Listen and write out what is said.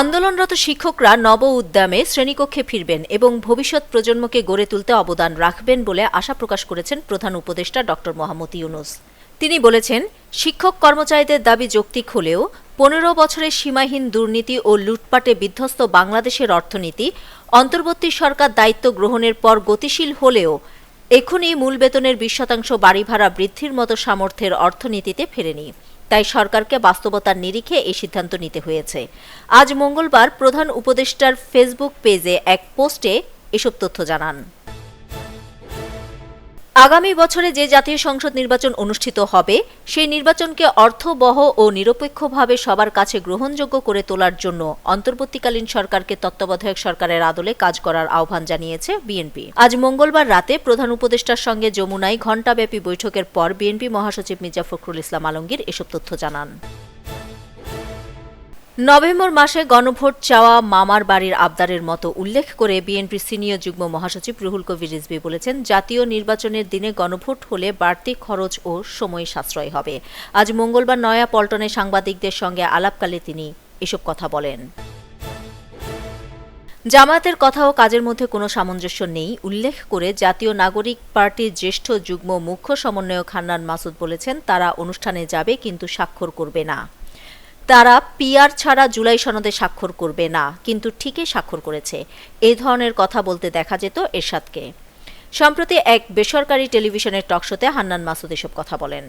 আন্দোলনরত শিক্ষকরা নব উদ্যামে শ্রেণীকক্ষে ফিরবেন এবং ভবিষ্যৎ প্রজন্মকে গড়ে তুলতে অবদান রাখবেন বলে আশা প্রকাশ করেছেন প্রধান উপদেষ্টা ড. মোহাম্মদ ইউনুস। তিনি বলেছেন, শিক্ষক কর্মচারীদের দাবি যৌক্তিক হলেও পনেরো বছরের সীমাহীন দুর্নীতি ও লুটপাটে বিধ্বস্ত বাংলাদেশের অর্থনীতি, অন্তর্বর্তী সরকার দায়িত্ব গ্রহণের পর গতিশীল হলেও এখনই মূল বেতনের বিশ শতাংশ বাড়ি ভাড়া বৃদ্ধির মতো সামর্থ্যের অর্থনীতিতে ফেরেনি। তাই সরকারকে বাস্তবতার নিরিখে এই সিদ্ধান্ত নিতে হয়েছে। আজ মঙ্গলবার প্রধান উপদেষ্টার ফেসবুক পেজে এক পোস্টে এসব তথ্য জানান। আগামী বছরে যে জাতীয় সংসদ নির্বাচন অনুষ্ঠিত হবে, সেই নির্বাচনকে অর্থবহ ও নিরপেক্ষভাবে সবার কাছে গ্রহণযোগ্য করে তোলার জন্য অন্তর্বর্তীকালীন সরকারকে তত্ত্বাবধায়ক সরকারের আদলে কাজ করার আহ্বান জানিয়েছে বিএনপি। আজ মঙ্গলবার রাতে প্রধান উপদেষ্টার সঙ্গে যমুনায় ঘণ্টাব্যাপী বৈঠকের পর বিএনপি মহাসচিব মির্জা ফখরুল ইসলাম আলমগীর এসব তথ্য জানান। নভেম্বর মাসে গণভোট চাওয়া মামার বাড়ির আবদারের মতো উল্লেখ করে বিএনপি সিনিয়র যুগ্ম মহাসচিব রুহুল কবির রিজভী বলেছেন, জাতীয় নির্বাচনের দিনে গণভোট হলে বাড়তি খরচ ও সময় সাশ্রয় হবে। আজ মঙ্গলবার নয়া পল্টনে সাংবাদিকদের সঙ্গে আলাপকালে তিনি এসব কথা বলেন। জামায়াতের কথা ও কাজের মধ্যে কোনো সামঞ্জস্য নেই। উল্লেখ করে জাতীয় নাগরিক পার্টির জ্যেষ্ঠ যুগ্ম মুখ্য সমন্বয়ক হান্নান মাসুদ বলেছেন, তারা অনুষ্ঠানে যাবে কিন্তু স্বাক্ষর করবে না। তারা পিয়ার ছাড়া জুলাই সনদে স্বাক্ষর করবে না, কিন্তু ঠিকই স্বাক্ষর করেছে। এই ধরনের কথা বলতে দেখা যেত এরশাদকে। সম্প্রতি এক বেসরকারি টেলিভিশনের টকশোতে হান্নান মাসুদ এসব কথা বলেন।